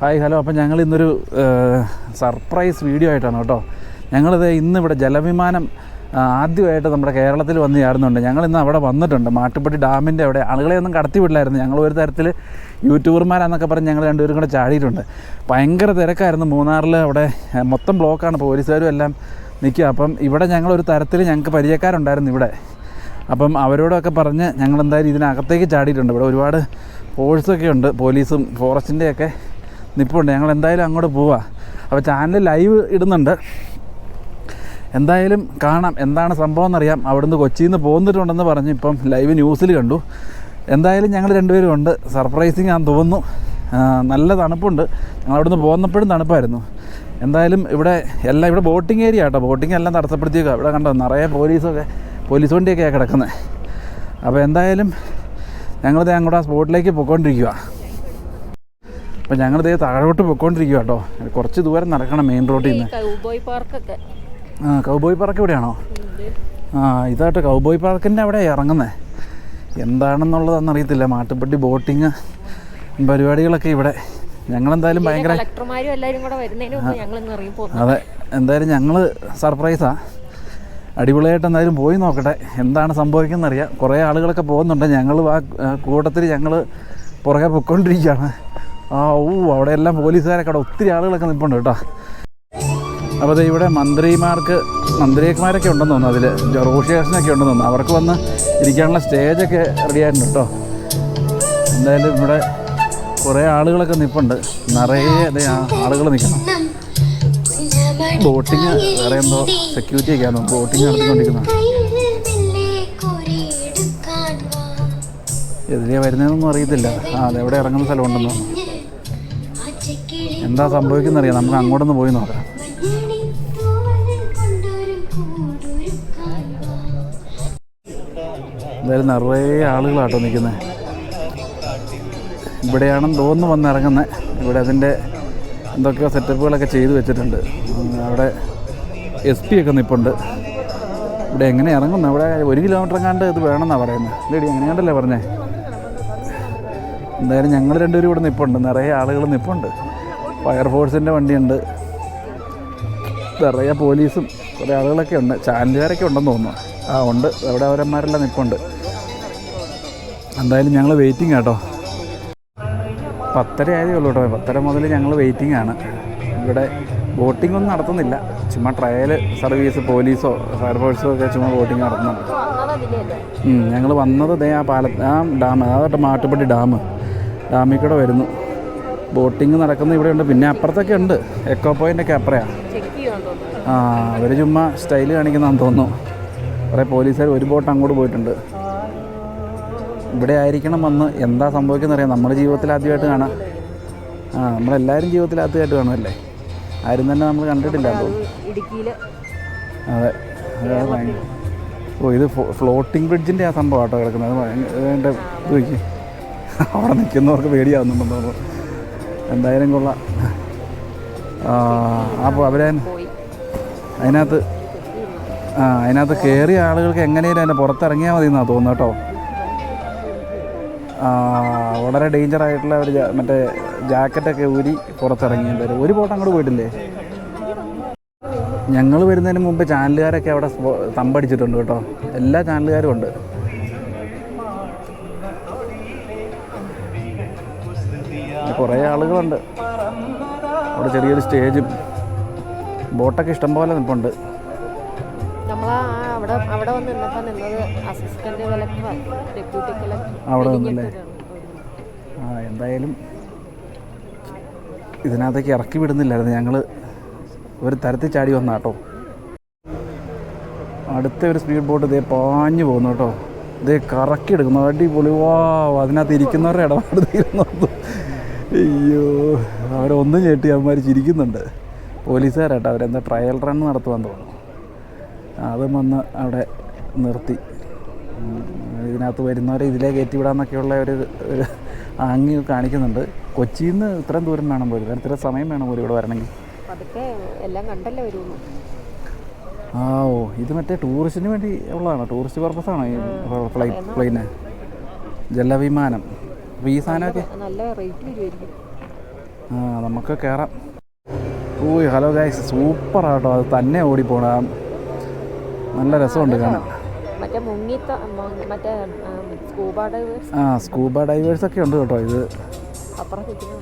Hi hello. അപ്പം ഞങ്ങൾ ഇന്നൊരു സർപ്രൈസ് വീഡിയോ ആയിട്ടാണ് കേട്ടോ. ഞങ്ങളിത് ഇന്നിവിടെ ജലവിമാനം ആദ്യമായിട്ട് നമ്മുടെ കേരളത്തിൽ വന്ന് ചേർന്നുണ്ട് ഞങ്ങൾ ഇന്ന് അവിടെ വന്നിട്ടുണ്ട്. മാട്ടുപ്പെട്ടി ഡാമിന്റെ അവിടെ. ആളുകളെ ഒന്നും കടത്തി വിടില്ലായിരുന്നു. ഞങ്ങൾ ഒരു തരത്തിൽ യൂട്യൂബർമാരാന്നൊക്കെ പറഞ്ഞ് ഞങ്ങൾ രണ്ടുപേരും കൂടെ ചാടിയിട്ടുണ്ട്. ഭയങ്കര തിരക്കായിരുന്നു. മൂന്നാറിൽ അവിടെ മൊത്തം ബ്ലോക്കാണ്. പോലീസുകാരും എല്ലാം നിൽക്കുക. അപ്പം ഇവിടെ ഞങ്ങളൊരു തരത്തിൽ ഞങ്ങൾക്ക് പരിചയക്കാരുണ്ടായിരുന്നു ഇവിടെ. അപ്പം അവരോടൊക്കെ പറഞ്ഞ് ഞങ്ങൾ എന്തായാലും ഇതിനകത്തേക്ക് ചാടിയിട്ടുണ്ട്. ഇവിടെ ഒരുപാട് ഫോഴ്സൊക്കെ ഉണ്ട്. പോലീസും ഫോറസ്റ്റിന്റെയൊക്കെ നിൽപ്പുണ്ട് ഞങ്ങൾ എന്തായാലും അങ്ങോട്ട് പോവാം. അപ്പോൾ ചാനൽ ലൈവ് ഇടുന്നുണ്ട്. എന്തായാലും കാണാം. എന്താണ് സംഭവം എന്നറിയാം. അവിടുന്ന് കൊച്ചിയിൽ നിന്ന് പോന്നിട്ടുണ്ടെന്ന് പറഞ്ഞു. ഇപ്പം ലൈവ് ന്യൂസിൽ കണ്ടു. എന്തായാലും ഞങ്ങൾ രണ്ടുപേരും ഉണ്ട്. സർപ്രൈസിങ് ആണെന്ന് തോന്നുന്നു. നല്ല തണുപ്പുണ്ട്. ഞങ്ങൾ അവിടുന്ന് പോകുന്നപ്പോഴും തണുപ്പായിരുന്നു. എന്തായാലും ഇവിടെ എല്ലാം ഇവിടെ ബോട്ടിംഗ് ഏരിയ കേട്ടോ ബോട്ടിംഗ് എല്ലാം തടസ്സപ്പെടുത്തിയേക്കുക ഇവിടെ കണ്ടോ നിറയെ പോലീസൊക്കെ പോലീസ് വണ്ടിയൊക്കെയാണ് കിടക്കുന്നത് അപ്പോൾ എന്തായാലും ഞങ്ങളിത് അങ്ങോട്ട് ആ സ്പോട്ടിലേക്ക് പോയിക്കൊണ്ടിരിക്കുക അപ്പോൾ ഞങ്ങളിത് താഴോട്ട് പോയിക്കൊണ്ടിരിക്കുക കേട്ടോ കുറച്ച് ദൂരം നടക്കണം മെയിൻ റോഡിൽ നിന്ന്. ആ കൗബോയ് പാർക്ക് എവിടെയാണോ ആ ഇതായിട്ട് കൗബോയ് പാർക്കിന്റെ അവിടെ ഇറങ്ങുന്നത് എന്താണെന്നുള്ളതെന്ന് അറിയത്തില്ല. മാട്ടുപ്പെട്ടി ബോട്ടിങ് പരിപാടികളൊക്കെ ഇവിടെ. ഞങ്ങളെന്തായാലും ഭയങ്കര ഞങ്ങൾ അതെ. എന്തായാലും ഞങ്ങൾ സർപ്രൈസാ. അടിപൊളിയായിട്ട് എന്തായാലും പോയി നോക്കട്ടെ. എന്താണ് സംഭവിക്കുന്നത് അറിയാം കുറേ ആളുകളൊക്കെ പോകുന്നുണ്ട്. ഞങ്ങൾ ആ കൂട്ടത്തിൽ ഞങ്ങൾ പുറകെ പൊയ്ക്കൊണ്ടിരിക്കുകയാണ്. ആ ഊ അവിടെ എല്ലാം പോലീസുകാരൊക്കെ അവിടെ ഒത്തിരി ആളുകളൊക്കെ നിൽപ്പുണ്ട് കേട്ടോ. അപ്പോൾ ദേ ഇവിടെ മന്ത്രിമാർക്ക് മന്ത്രിമാരൊക്കെ ഉണ്ടെന്ന് തോന്നുന്നു അതിൽ റോഷി കൃഷ്ണനൊക്കെ ഉണ്ടെന്ന് തോന്നുന്നു. അവർക്ക് വന്ന് ഇരിക്കാനുള്ള സ്റ്റേജൊക്കെ റെഡി ആയിട്ടുണ്ട് കേട്ടോ. എന്തായാലും ഇവിടെ കുറേ ആളുകളൊക്കെ നിൽപ്പുണ്ട് നിറയെ അതെ ആളുകൾ നിൽക്കണം ബോട്ടിങ് വേറെ എന്തോ സെക്യൂരിറ്റി ആണ് ബോട്ടിങ് നടത്തിക്കൊണ്ടിരിക്കുന്നത് എതിരെ വരുന്നതെന്നൊന്നും അറിയത്തില്ല. ആ അതെവിടെ ഇറങ്ങുന്ന സ്ഥലമുണ്ടെന്ന് എന്താ സംഭവിക്കുന്നറിയാം? നമുക്ക് അങ്ങോട്ടൊന്ന് പോയി നോക്കാം. എന്തായാലും നിറയെ ആളുകളാട്ടോ നിൽക്കുന്നത് ഇവിടെയാണെന്ന് തോന്നുന്നു വന്ന് ഇറങ്ങുന്നത് ഇവിടെ അതിന്റെ എന്തൊക്കെയോ സെറ്റപ്പുകളൊക്കെ ചെയ്തു വെച്ചിട്ടുണ്ട്. അവിടെ എസ് പി ഒക്കെ നിൽപ്പുണ്ട് ഇവിടെ എങ്ങനെ ഇറങ്ങുന്നു? അവിടെ ഒരു കിലോമീറ്റർ എങ്ങാണ്ട് ഇത് വേണമെന്നാണ് പറയുന്നത് ഇല്ലേടി എങ്ങനെയാണ്ടല്ലേ പറഞ്ഞേ? എന്തായാലും ഞങ്ങൾ രണ്ടുപേരും ഇവിടെ നിൽപ്പുണ്ട് നിറയെ ആളുകൾ നിൽപ്പുണ്ട് ഫയർഫോഴ്സിന്റെ വണ്ടിയുണ്ട്. നിറയെ പോലീസും കുറേ ആളുകളൊക്കെ ഉണ്ട്. ചാനലുകാരൊക്കെ ഉണ്ടെന്ന് തോന്നുന്നു. ആ ഉണ്ട്. അവിടെ അവരന്മാരെല്ലാം നിൽപ്പുണ്ട്. എന്തായാലും ഞങ്ങൾ വെയിറ്റിംഗ് കേട്ടോ പത്തര ആയതേ ഉള്ളൂ കേട്ടോ പത്തര മുതൽ ഞങ്ങൾ വെയിറ്റിംഗ് ആണ്. ഇവിടെ ബോട്ടിംഗ് ഒന്നും നടത്തുന്നില്ല. ചുമ്മാ ട്രയൽ സർവീസ് പോലീസോ ഫയർഫോഴ്സോ ഒക്കെ ചുമ്മാ ബോട്ടിംഗ് നടത്തുന്നുണ്ട്. ഞങ്ങൾ വന്നത് ദേ ആ പാല ആ ഡാം അതായിട്ട് മാട്ടുപ്പെട്ടി ഡാം. ഡാമിൽ കൂടെ വരുന്നു. ബോട്ടിംഗ് നടക്കുന്ന ഇവിടെ ഉണ്ട് പിന്നെ അപ്പുറത്തൊക്കെ ഉണ്ട്. എക്കോ പോയിന്റ് ഒക്കെ അപ്പുറയാണ് ആ അവർ ചുമ്മാ സ്റ്റൈൽ കാണിക്കുന്നതാണെന്ന് തോന്നുന്നു. കുറേ പോലീസുകാർ ഒരു ബോട്ട് അങ്ങോട്ട് പോയിട്ടുണ്ട്. ഇവിടെ ആയിരിക്കണം വന്ന് എന്താ സംഭവിക്കുന്ന അറിയാം നമ്മുടെ ജീവിതത്തിൽ ആദ്യമായിട്ട് കാണാം. ആ നമ്മളെല്ലാവരും ജീവിതത്തിൽ ആദ്യമായിട്ട് കാണുമല്ലേ? ആരും തന്നെ നമ്മൾ കണ്ടിട്ടില്ല അതെ. ഓ ഇത് ഫ്ലോട്ടിംഗ് ബ്രിഡ്ജിന്റെ ആ സംഭവം ആട്ടോ കിടക്കുന്നത്. അവിടെ നിൽക്കുന്നവർക്ക് പേടിയാവുന്നുണ്ടെന്ന് തോന്നുന്നു. എന്തായാലും കൊള്ളാം. അപ്പോൾ അവരെ അതിനകത്ത് ആ അതിനകത്ത് കയറിയ ആളുകൾക്ക് എങ്ങനെയും അതിന്റെ പുറത്തിറങ്ങിയാൽ മതി എന്നാണ് തോന്നുന്നു കേട്ടോ. ആ, വളരെ ഡേഞ്ചർ ആയിട്ടുള്ള ഒരു മറ്റേ ജാക്കറ്റൊക്കെ ഊരി പുറത്തിറങ്ങി എന്തായാലും ഒരു ബോട്ട് അങ്ങോട്ട് പോയിട്ടില്ലേ? ഞങ്ങൾ വരുന്നതിന് മുമ്പ് ചാനലുകാരൊക്കെ അവിടെ തമ്പടിച്ചിട്ടുണ്ട് കേട്ടോ. എല്ലാ ചാനലുകാരും ഉണ്ട്. കുറേ ആളുകളുണ്ട്. അവിടെ ചെറിയൊരു സ്റ്റേജും. ബോട്ടൊക്കെ ഇഷ്ടംപോലെ നിൽപ്പുണ്ട് അവിടെ നിന്നല്ലേ ആ എന്തായാലും ഇതിനകത്തേക്ക് ഇറക്കി വിടുന്നില്ലായിരുന്നു. ഞങ്ങൾ ഒരു തരത്തിൽ ചാടി വന്ന കേട്ടോ അടുത്ത ഒരു സ്പീഡ് ബോട്ട് ഇതേ പാഞ്ഞു പോകുന്നു കേട്ടോ. ഇതേ കറക്കി എടുക്കുന്നു. അടിപൊളി. വാ അതിനകത്ത് ഇരിക്കുന്നവരുടെ ഇടപാട് തീരുന്നു. അയ്യോ അവരൊന്നും ചേട്ടി അവന്മാർ ചിരിക്കുന്നുണ്ട്. പോലീസുകാരാട്ടോ അവരെന്താ ട്രയൽ റൺ നടത്തുവാൻ തോന്നുന്നു. അതും വന്ന് അവിടെ നിർത്തി. ഇതിനകത്ത് വരുന്നവരെ ഇതിലേ കയറ്റി വിടാന്നൊക്കെയുള്ള ഒരു ആംഗി കാണിക്കുന്നുണ്ട്. കൊച്ചിയിൽ നിന്ന് ഇത്രയും ദൂരം വേണം പോലും ഇത്ര സമയം വേണം പോലും ഇവിടെ വരണമെങ്കിൽ. എല്ലാം കണ്ടല്ലേ ആ ഓ ഇത് മറ്റേ ടൂറിസ്റ്റിന് വേണ്ടി ഉള്ളതാണ്. ടൂറിസ്റ്റ് പർപ്പസാണോ ഈ പ്ലെയിൻ പ്ലെയിന് ജലവിമാനം. അപ്പോൾ ഈ സാധനമൊക്കെ നല്ല റേറ്റ് വരുമായിരിക്കും ആ നമുക്ക് കയറാം ഓയ് ഹലോ ഗൈസ് സൂപ്പർ ആട്ടോ അത് തന്നെ ഓടിപ്പോണ. നല്ല രസമുണ്ട് കാണാൻ. മറ്റേ മുങ്ങി മറ്റേ സ്കൂബ ഡൈവേഴ്സ് ആ സ്കൂബ ഡൈവേഴ്സ് ഒക്കെ ഉണ്ട് കേട്ടോ ഇത്.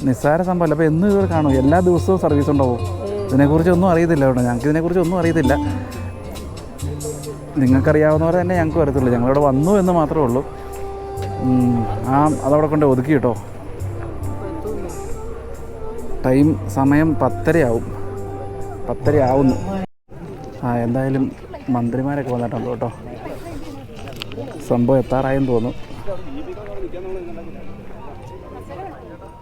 നിസ്സാര സംഭവമല്ല അപ്പോൾ എന്ന് ഇവർ കാണും. എല്ലാ ദിവസവും സർവീസ് ഉണ്ടാവും. ഇതിനെക്കുറിച്ച് ഒന്നും അറിയത്തില്ല കേട്ടോ. ഞങ്ങൾക്ക് ഇതിനെക്കുറിച്ച് ഒന്നും അറിയത്തില്ല. നിങ്ങൾക്കറിയാവുന്നവരെ തന്നെ ഞങ്ങൾക്ക് അറിയത്തുള്ളൂ ഞങ്ങളിവിടെ വന്നു എന്ന് മാത്രമേ ഉള്ളൂ. ആ അതവിടെ കൊണ്ട് ഒതുക്കി കേട്ടോ. ടൈം സമയം പത്തരയാവും. പത്തര ആവുന്നു ആ എന്തായാലും മന്ത്രിമാരൊക്കെ വന്നിട്ടുണ്ട് കേട്ടോ. സംഭവം എത്താറായെന്ന് തോന്നുന്നു.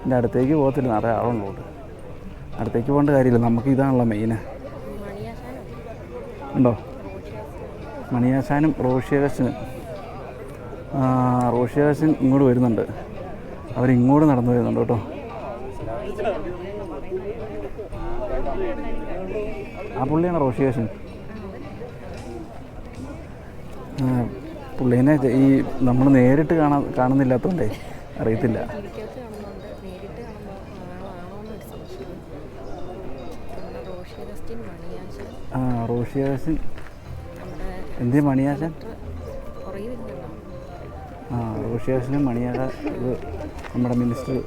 എന്റെ അടുത്തേക്ക് പോകത്തില്ല നിറയെ ആളുള്ളൂ അടുത്തേക്ക് പോകേണ്ട കാര്യമില്ല നമുക്ക് ഇതാണല്ലോ മെയിന് ഉണ്ടോ? മണിയാശാനും റോഷിയകശനും റോഷിയകശൻ ഇങ്ങോട്ട് വരുന്നുണ്ട്. അവരിങ്ങോട്ട് നടന്നു വരുന്നുണ്ട് കേട്ടോ. ആ പുള്ളിയാണ് റോഷിയാശൻ പുള്ളീനെ ഈ നമ്മൾ നേരിട്ട് കാണാ കാണുന്നില്ലാത്തതുകൊണ്ടേ അറിയത്തില്ല. റോഷിയാശൻ എന്തേ മണിയാശൻ ആ മണിയാട നമ്മുടെ മിനിസ്റ്റർ.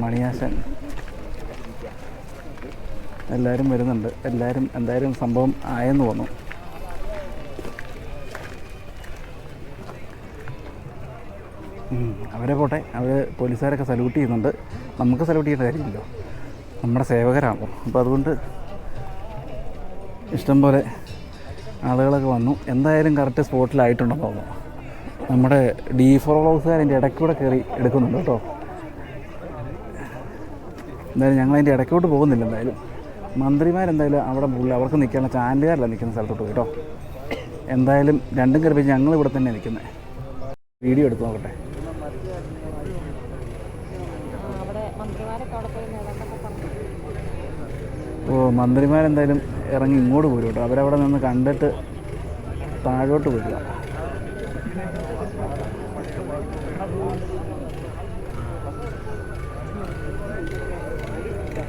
മണിയാശൻ. എല്ലാവരും വരുന്നുണ്ട്. എല്ലാവരും എന്തായാലും സംഭവം ആയെന്ന് തോന്നുന്നു. അവരെ പോട്ടെ. അവർ പോലീസുകാരൊക്കെ സല്യൂട്ട് ചെയ്യുന്നുണ്ട്. നമുക്ക് സല്യൂട്ട് ചെയ്യേണ്ട കാര്യമില്ലല്ലോ. നമ്മുടെ സേവകരാണല്ലോ. അപ്പോൾ അതുകൊണ്ട് ഇഷ്ടംപോലെ ആളുകളൊക്കെ വന്നു. എന്തായാലും കറക്റ്റ് സ്പോട്ടിലായിട്ടുണ്ടെന്ന് തോന്നുന്നു നമ്മുടെ ഡി ഫോർ വ്ളോഗ്സുകാരന്റെ ഇടയ്ക്കൂടെ കയറി എടുക്കുന്നുണ്ട് കേട്ടോ. എന്തായാലും ഞങ്ങൾ അതിന്റെ ഇടയ്ക്കോട്ട് പോകുന്നില്ല എന്തായാലും. മന്ത്രിമാരെന്തായാലും അവിടെ പോകില്ല അവർക്ക് നിൽക്കാനുള്ള ചാനലുകാരല്ല നിൽക്കുന്ന സ്ഥലത്തോട്ട് കേട്ടോ. എന്തായാലും രണ്ടും കറിപ്പിച്ച് ഞങ്ങൾ ഇവിടെ തന്നെ നിൽക്കുന്നത്. വീഡിയോ എടുത്ത് നോക്കട്ടെ. ഓ മന്ത്രിമാരെന്തായാലും ഇറങ്ങി ഇങ്ങോട്ട് പോരും കേട്ടോ. അവരവിടെ നിന്ന് കണ്ടിട്ട് താഴോട്ട് വരിക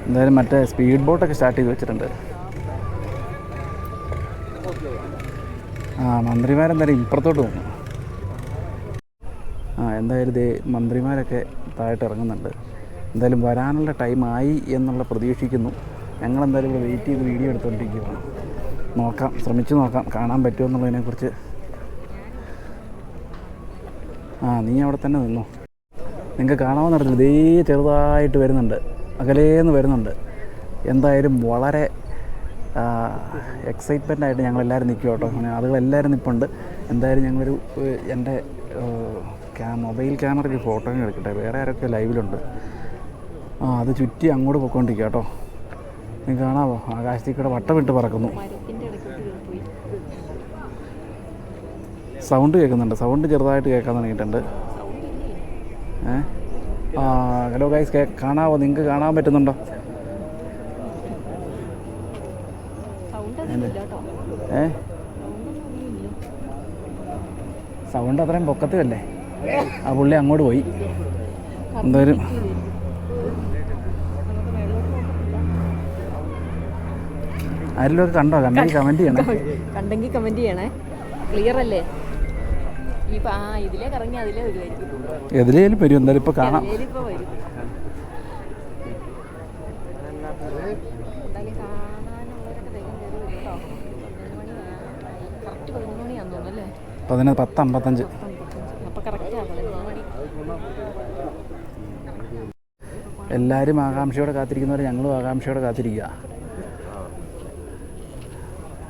എന്തായാലും മറ്റേ സ്പീഡ് ബോട്ടൊക്കെ സ്റ്റാർട്ട് ചെയ്ത് വെച്ചിട്ടുണ്ട്. ആ മന്ത്രിമാരെന്തായാലും ഇപ്പുറത്തോട്ട് വന്നു. ആ എന്തായാലും ഇതേ മന്ത്രിമാരൊക്കെ താഴോട്ട് ഇറങ്ങുന്നുണ്ട്. എന്തായാലും വരാനുള്ള ടൈം ആയി എന്നുള്ള പ്രതീക്ഷിക്കുന്നു. ഞങ്ങൾ എന്തായാലും ഇവിടെ വെയിറ്റ് ചെയ്ത് വീഡിയോ എടുത്തുകൊണ്ടിരിക്കുകയാണ് നോക്കാം ശ്രമിച്ചു നോക്കാം കാണാൻ പറ്റുമോ എന്നുള്ളതിനെക്കുറിച്ച് ആ നീ അവിടെ തന്നെ നിന്നു. നിങ്ങൾക്ക് കാണാമെന്ന് അറിയില്ല ഇതേ ചെറുതായിട്ട് വരുന്നുണ്ട്. അകലേന്ന് വരുന്നുണ്ട്. എന്തായാലും വളരെ എക്സൈറ്റ്മെന്റ് ആയിട്ട് ഞങ്ങളെല്ലാവരും നിൽക്കും കേട്ടോ അങ്ങനെ ആളുകളെല്ലാവരും നിൽപ്പുണ്ട് എന്തായാലും ഞങ്ങളൊരു എന്റെ ക്യാ മൊബൈൽ ക്യാമറയ്ക്ക് ഫോട്ടോ എടുക്കട്ടെ. വേറെ ആരൊക്കെ ലൈവിലുണ്ട്. ആ അത് ചുറ്റി അങ്ങോട്ട് പോയിക്കൊണ്ടിരിക്കുക കേട്ടോ. നിങ്ങൾക്ക് കാണാമോ ഇവിടെ വട്ടം വട്ടമിട്ട് പറക്കുന്നു. സൗണ്ട് കേൾക്കുന്നുണ്ട്. സൗണ്ട് ചെറുതായിട്ട് കേൾക്കാൻ തുടങ്ങിയിട്ടുണ്ട്. ഏ? ആ ഹലോ ഗൈസ് കേ കാണാവോ? നിങ്ങൾക്ക് കാണാൻ പറ്റുന്നുണ്ടോ? ഏ? സൗണ്ട് അത്രയും പൊക്കത്തിലല്ലേ? ആ പുള്ളി അങ്ങോട്ട് പോയി. എന്തായാലും ആരെങ്കിലും കണ്ടോ? കണ്ടെങ്കിൽ കമന്റ് ചെയ്യണേ. കണ്ടെങ്കിൽ കമന്റ് ചെയ്യണേ. ക്ലിയർ അല്ലേ? എതിലേലും വരും എന്തായാലും ഇപ്പൊ കാണാം. പതിനൊന്ന് പത്ത് അമ്പത്തഞ്ച് എല്ലാവരും ആകാംക്ഷയോടെ കാത്തിരിക്കുന്നവരെ ഞങ്ങളും ആകാംക്ഷയോടെ കാത്തിരിക്കുക.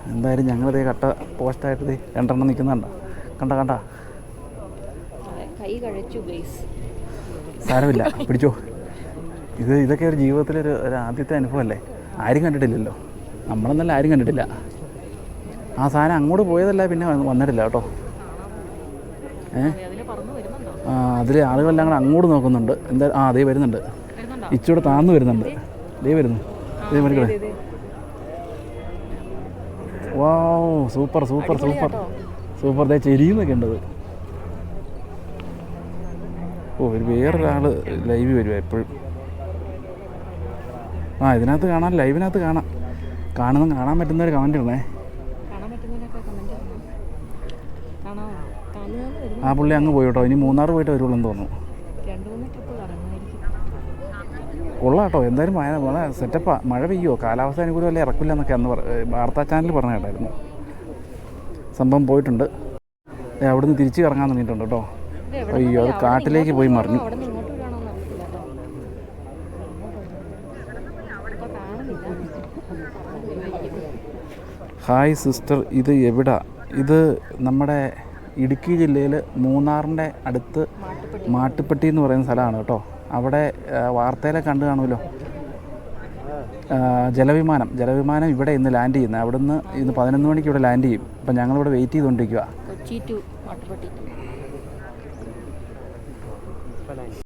എന്തായാലും ഞങ്ങളിത് കട്ട പോസ്റ്റായിട്ട് രണ്ടെണ്ണം നിൽക്കുന്നുണ്ട് കണ്ട കണ്ട. സാരമില്ല പിടിച്ചോ. ഇത് ഇതൊക്കെ ഒരു ജീവിതത്തിലൊരു ഒരു ആദ്യത്തെ അനുഭവമല്ലേ ആരും കണ്ടിട്ടില്ലല്ലോ. നമ്മളെന്നല്ല ആരും കണ്ടിട്ടില്ല. ആ സാധനം അങ്ങോട്ട് പോയതല്ല പിന്നെ വന്ന് വന്നിട്ടില്ല കേട്ടോ. ഏ? ആ അതിൽ ആളുകളെല്ലാം കൂടെ അങ്ങോട്ട് നോക്കുന്നുണ്ട്. എന്താ ആ അതേ വരുന്നുണ്ട്. ഇച്ചിരി താന്ന് വരുന്നുണ്ട്. ദേ വരുന്നു. മരിക്കണേ ഇത്, ഇത്. Wow super super super super ദേ ചെരിയുന്നൊക്കെ ഉണ്ടത് ഓ ഒരു വേറൊരാൾ ലൈവ് വരുക എപ്പോഴും. ആ ഇതിനകത്ത് കാണാം ലൈവിനകത്ത് കാണാം. കാണുന്ന കാണാൻ പറ്റുന്ന ഒരു കമന്റ് ഇടണേ. ആ പുള്ളി അങ്ങ് പോയിട്ടോ ഇനി മൂന്നാർ പോയിട്ട് വരുള്ളൂ എന്ന് തോന്നുന്നു. കൊള്ളാം കേട്ടോ എന്തായാലും മഴ വളരെ സെറ്റപ്പാ മഴ പെയ്യോ കാലാവസ്ഥ അനുകൂലമല്ലേ ഇറക്കില്ല എന്നൊക്കെ അന്ന് വാർത്താ ചാനൽ പറഞ്ഞ കേട്ടായിരുന്നു. സംഭവം പോയിട്ടുണ്ട്. അവിടുന്ന് തിരിച്ച് കറങ്ങാൻ തുടങ്ങിയിട്ടുണ്ട് കേട്ടോ. അയ്യോ അത് കാട്ടിലേക്ക് പോയി മറിഞ്ഞു. ഹായ് സിസ്റ്റർ ഇത് എവിടാ? ഇത് നമ്മുടെ ഇടുക്കി ജില്ലയിൽ മൂന്നാറിന്റെ അടുത്ത് മാട്ടുപ്പെട്ടി എന്ന് പറയുന്ന സ്ഥലമാണ് കേട്ടോ. അവിടെ വാർത്തയിലെ കണ്ടു കാണുമല്ലോ. ജലവിമാനം. ജലവിമാനം ഇവിടെ ഇന്ന് ലാൻഡ് ചെയ്യുന്നത്. അവിടുന്ന് ഇന്ന് പതിനൊന്ന് മണിക്ക് ഇവിടെ ലാൻഡ് ചെയ്യും. അപ്പം ഞങ്ങളിവിടെ വെയിറ്റ് ചെയ്തുകൊണ്ടിരിക്കുക കൊച്ചി ടു